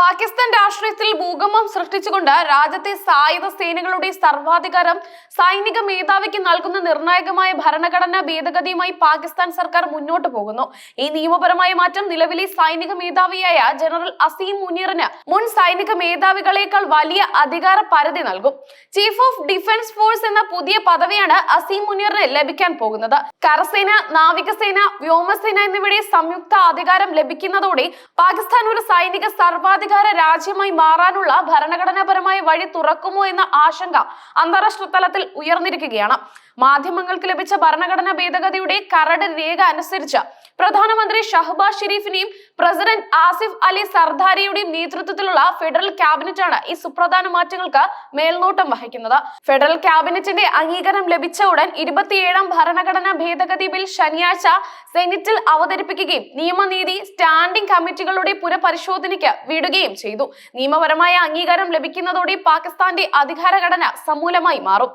പാകിസ്ഥാൻ രാഷ്ട്രീയത്തിൽ ഭൂകമ്പം സൃഷ്ടിച്ചുകൊണ്ട് രാജ്യത്തെ സായുധ സേനകളുടെ സർവാധികാരം സൈനിക മേധാവിക്ക് നൽകുന്ന നിർണായകമായ ഭരണഘടനാ ഭേദഗതിയുമായി പാകിസ്ഥാൻ സർക്കാർ മുന്നോട്ട് പോകുന്നു. ഈ നിയമപരമായ മാറ്റം നിലവിലെ സൈനിക മേധാവിയായ ജനറൽ അസീം മുനീറിന് മുൻ സൈനിക മേധാവികളെക്കാൾ വലിയ അധികാര പരിധി നൽകും. ചീഫ് ഓഫ് ഡിഫൻസ് ഫോഴ്സ് എന്ന പുതിയ പദവിയാണ് അസീം മുനീറിന് ലഭിക്കാൻ പോകുന്നത്. കരസേന നാവികസേന വ്യോമസേന എന്നിവയുടെ സംയുക്ത അധികാരം ലഭിക്കുന്നതോടെ പാകിസ്ഥാൻ ഒരു സൈനിക സർവാധികാര രാജ്യമായി മാറാനുള്ള ഭരണഘടനാപരമായ വഴി തുറക്കുമോ എന്ന ആശങ്ക അന്താരാഷ്ട്ര തലത്തിൽ ഉയർന്നിരിക്കുകയാണ്. മാധ്യമങ്ങൾക്ക് ലഭിച്ച ഭരണഘടനാ ഭേദഗതിയുടെ കരട് രേഖ അനുസരിച്ച് പ്രധാനമന്ത്രി ഷഹബാസ് ഷെരീഫിനെയും പ്രസിഡന്റ് ആസിഫ് അലി സർദാരിയുടെയും നേതൃത്വത്തിലുള്ള ഫെഡറൽ ക്യാബിനറ്റാണ് ഈ സുപ്രധാന മാറ്റങ്ങൾക്ക് മേൽനോട്ടം വഹിക്കുന്നത്. ഫെഡറൽ ക്യാബിനറ്റിന്റെ അംഗീകാരം ലഭിച്ച ഉടൻ ഇരുപത്തിയേഴാം ഭരണഘടനാ ഭേദഗതി ബിൽ ശനിയാഴ്ച സെനറ്റിൽ അവതരിപ്പിക്കുകയും നിയമനീതി സ്റ്റാൻഡിംഗ് കമ്മിറ്റികളുടെ പുനഃപരിശോധനയ്ക്ക് വിടുകയും ചെയ്തു. നിയമപരമായ അംഗീകാരം ലഭിക്കുന്നതോടെ പാകിസ്ഥാന്റെ അധികാരഘടന സമൂലമായി മാറും.